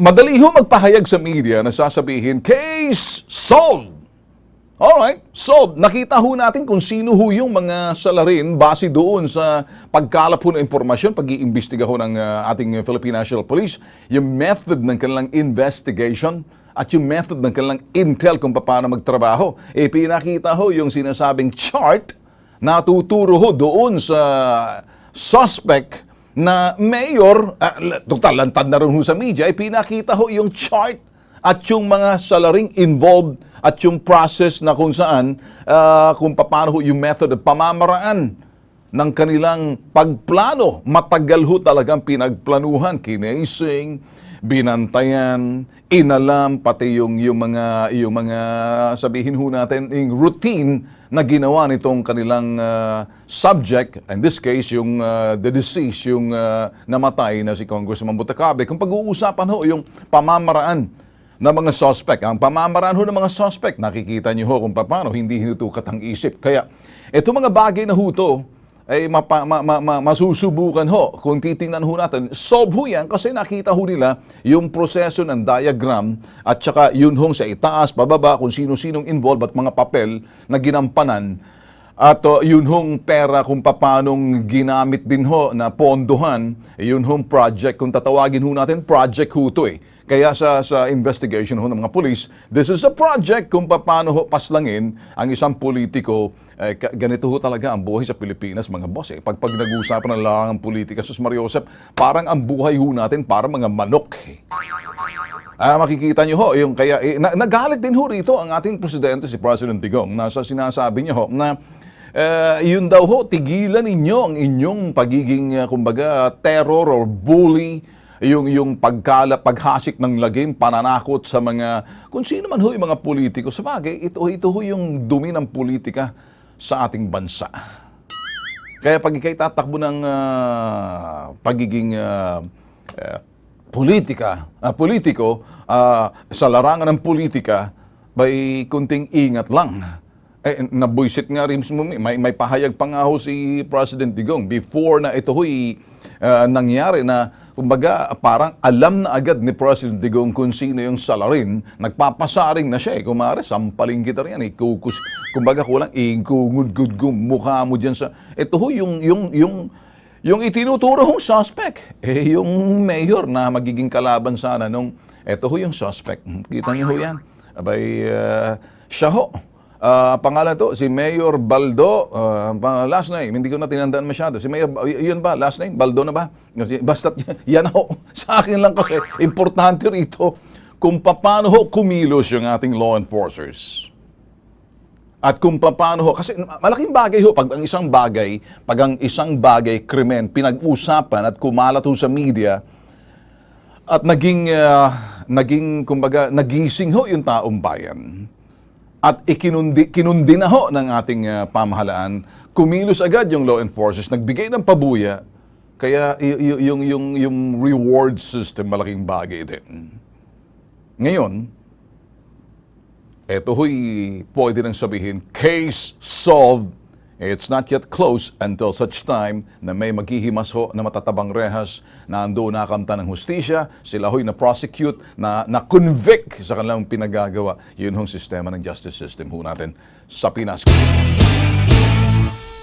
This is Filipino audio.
madali ho magpahayag sa media na sasabihin, case solved. Alright, so nakita ho natin kung sino ho yung mga salarin base doon sa pagkalap ho ng impormasyon, pag-iimbestiga ho ng uh, ating Philippine National Police, yung method ng kanilang investigation at yung method ng kanilang intel kung paano magtrabaho. Eh, pinakita ho yung sinasabing chart na tuturo ho doon sa suspect na mayor, uh, total, lantad na rin ho sa media, eh, pinakita ho yung chart at yung mga salaring involved at yung process na kung saan, ah, kung paano ho yung method at pamamaraan ng kanilang pagplano. Matagal ho talagang pinagplanuhan, kinasing, binantayan, inalam, pati yung, yung mga, yung mga sabihin ho natin, yung routine na ginawa nitong kanilang ah, subject, in this case, yung ah, the deceased, yung ah, namatay na si Congressman Butacabe. Kung pag-uusapan ho, yung pamamaraan ng mga suspect. Ang pamamaraan ho ng mga suspect, nakikita niyo ho kung paano hindi hinutukat ang isip. Kaya, ito mga bagay na ho to, ay mapa, ma, ma, ma- masusubukan ho. Kung titingnan ho natin, solve ho yan kasi nakita ho nila yung proseso ng diagram at saka yun hong sa itaas, pababa, kung sino-sinong involved at mga papel na ginampanan at uh, yun hong pera kung papanong ginamit din ho na pondohan, yun hong project, kung tatawagin ho natin, project ho to eh. Kaya sa, sa investigation ho ng mga police, this is a project kung paano ho paslangin ang isang politiko. Eh, ganito ho talaga ang buhay sa Pilipinas, mga boss. Eh. Pag, pag nag-uusapan ng langang politika, sus Mario Josep, parang ang buhay ho natin parang mga manok. Eh. Ah, makikita niyo ho, yung kaya eh, na, nagalit din ho rito ang ating presidente si President Digong. Nasa sinasabi niya ho na eh, yun daw ho, tigilan ninyo ang inyong pagiging uh, kumbaga terror or bully yung yung pagkala paghasik ng lagim pananakot sa mga kung sino man ho yung mga politiko. Sa bagay ito ito ho yung dumi ng politika sa ating bansa. Kaya pag ikay tatakbo ng ah, pagiging ah, eh, politika, ah, politiko, ah, sa larangan ng politika, by kunting ingat lang. Eh, nabuisit nga rin mismo, may, may pahayag pa nga ho si President Digong. Before na ito ho'y ah, nangyari na kumbaga parang alam na agad ni President Digong kung sino yung salarin, nagpapasaring na siya eh. Kumare, sampaling kita rin yan eh. Kukus, kumbaga kulang, ingkungud gud mukha mo dyan sa... Ito ho yung, yung, yung, yung itinuturo hong suspect, eh yung mayor na magiging kalaban sana nung, eto ho yung suspect. Kita niyo ho yan. Abay, uh, siya ho. Ah, pangalan to, si Mayor Baldo, pang- last name, hindi ko na tinandaan masyado. Si Mayor, yun ba, last name, Baldo na ba? Kasi, basta, yan ho, sa akin lang kasi, importante rito, kung paano ho kumilos yung ating law enforcers. At kung paano ho, kasi malaking bagay ho, pag ang isang bagay, pag ang isang bagay, krimen, pinag-usapan at kumalat ho sa media, at naging, ah, naging, kumbaga, nagising ho yung taong bayan. At ikinundi, kinundi na ho ng ating ah, pamahalaan, kumilos agad yung law enforcers, nagbigay ng pabuya, kaya yung, yung, yung reward system malaking bagay din. Ngayon, eto ho'y pwede nang sabihin, case solved. It's not yet closed until such time na may maghihimas ho na matatabang rehas na ando nakamta ng hustisya, sila ho'y na-prosecute, na, na-convict sa kanilang pinagagawa. Yun hong sistema ng justice system ho natin sa Pinas.